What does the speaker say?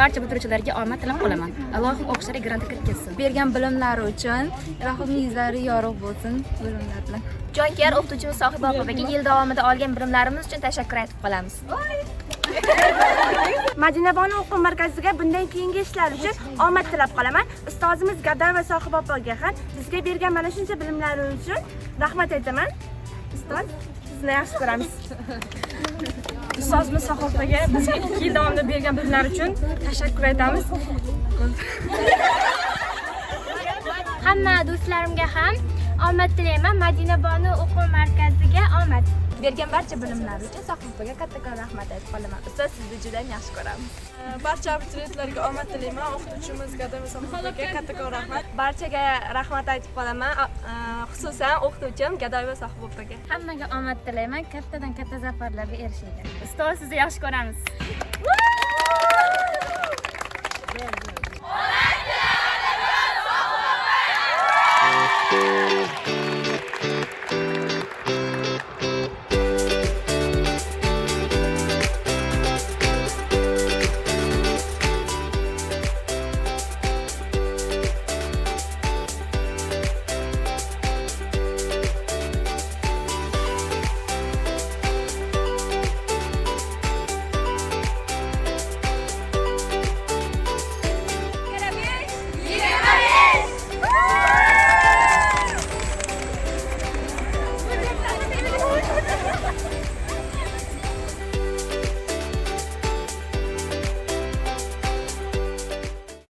barcha bitiruvchilarga omad tilab qolaman. Allohim o'qishlari grantga kirib ketsin. Bergan bilimlari uchun ilohimning yuzlari yorug' bo'lsin bilimlar bilan jonkuyar o'qituvchimiz sohiba opaga yil davomida olgan bilimlarimiz uchun tashakkur aytib qolamiz. Madinabonu o'quv markaziga bundan keyingi ishlar uchun omad tilab qolaman. Ustozimiz Gadoyeva Sohiba opaga ham bizga bergan mana shuncha bilimlari uchun rahmat aytaman. Ustoz, sizni. Ustozimiz Sohiba opaga bizga 2 yil davomida bergan bilimlari uchun tashakkur aytamiz. hamma do'stlarimga ham omad tilayman madina bonu o'quv bergan barcha bilimlari uchun sohibaga kattakon rahmat aytib qolaman. Ustoz sizni juda yaxshi ko'ramiz. Barcha abituriyentlarga omad tilayman o'qituvchimiz gadoy sohibaga kattakon rahmat. Barchaga rahmat aytib qolaman a, xususan o'qituvchim gadoyeva sohiba opaga hammaga omad tilayman kattadan katta zafarlarga erishinglar ustoz sizni yaxshi ko'ramiz